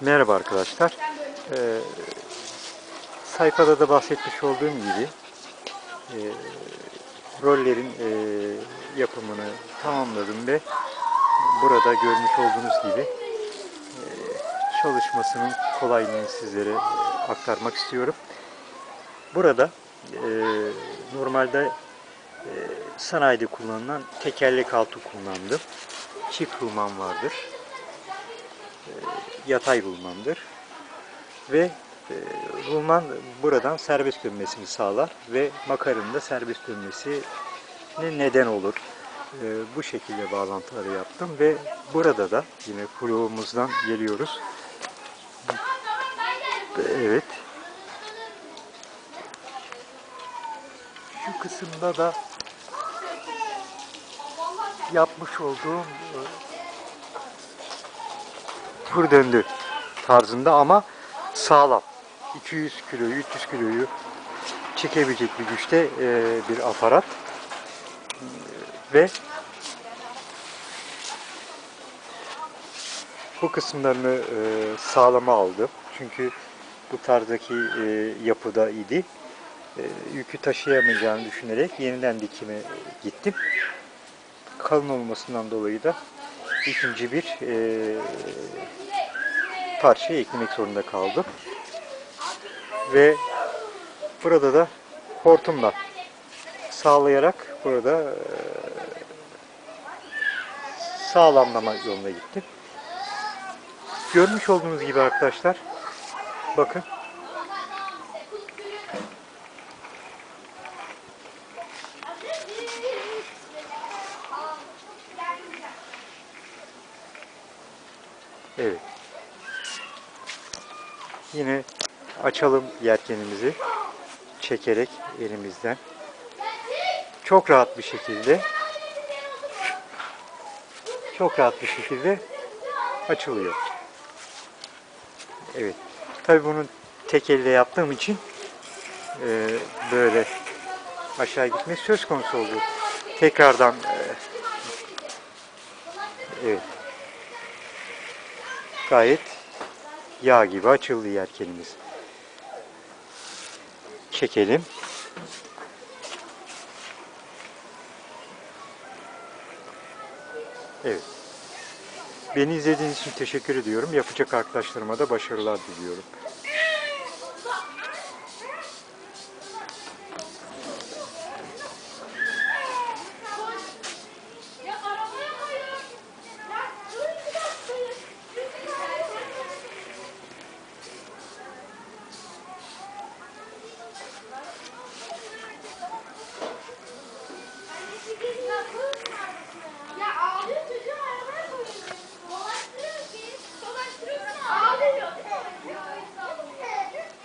Merhaba arkadaşlar. Ee, sayfada da bahsetmiş olduğum gibi e, rollerin e, yapımını tamamladım ve burada görmüş olduğunuz gibi e, çalışmasının kolaylığını sizlere e, aktarmak istiyorum. Burada e, normalde e, sanayide kullanılan tekerlek altı kullandım. Çift rulman vardır yatay rulmandır. Ve e, buradan serbest dönmesini sağlar ve makarın da serbest dönmesine neden olur. E, bu şekilde bağlantıları yaptım ve burada da yine flow'umuzdan geliyoruz. Evet. Şu kısımda da yapmış olduğum e, tur döndü tarzında ama sağlam. 200 kiloyu, 300 kiloyu çekebilecek bir güçte e, bir aparat. Ve bu kısımlarını e, sağlama aldım. Çünkü bu tarzdaki e, yapıda idi. E, yükü taşıyamayacağını düşünerek yeniden dikime gittim. Kalın olmasından dolayı da ikinci bir e, parça eklemek zorunda kaldım. Ve burada da hortumla sağlayarak burada e, sağlamlama yoluna gittim. Görmüş olduğunuz gibi arkadaşlar bakın Evet. Yine açalım yelkenimizi çekerek elimizden. Çok rahat bir şekilde çok rahat bir şekilde açılıyor. Evet. Tabii bunu tek elle yaptığım için e, böyle aşağı gitmesi söz konusu oldu. Tekrardan e, evet gayet yağ gibi açıldı yelkenimiz. Çekelim. Evet. Beni izlediğiniz için teşekkür ediyorum. Yapacak arkadaşlarıma da başarılar diliyorum.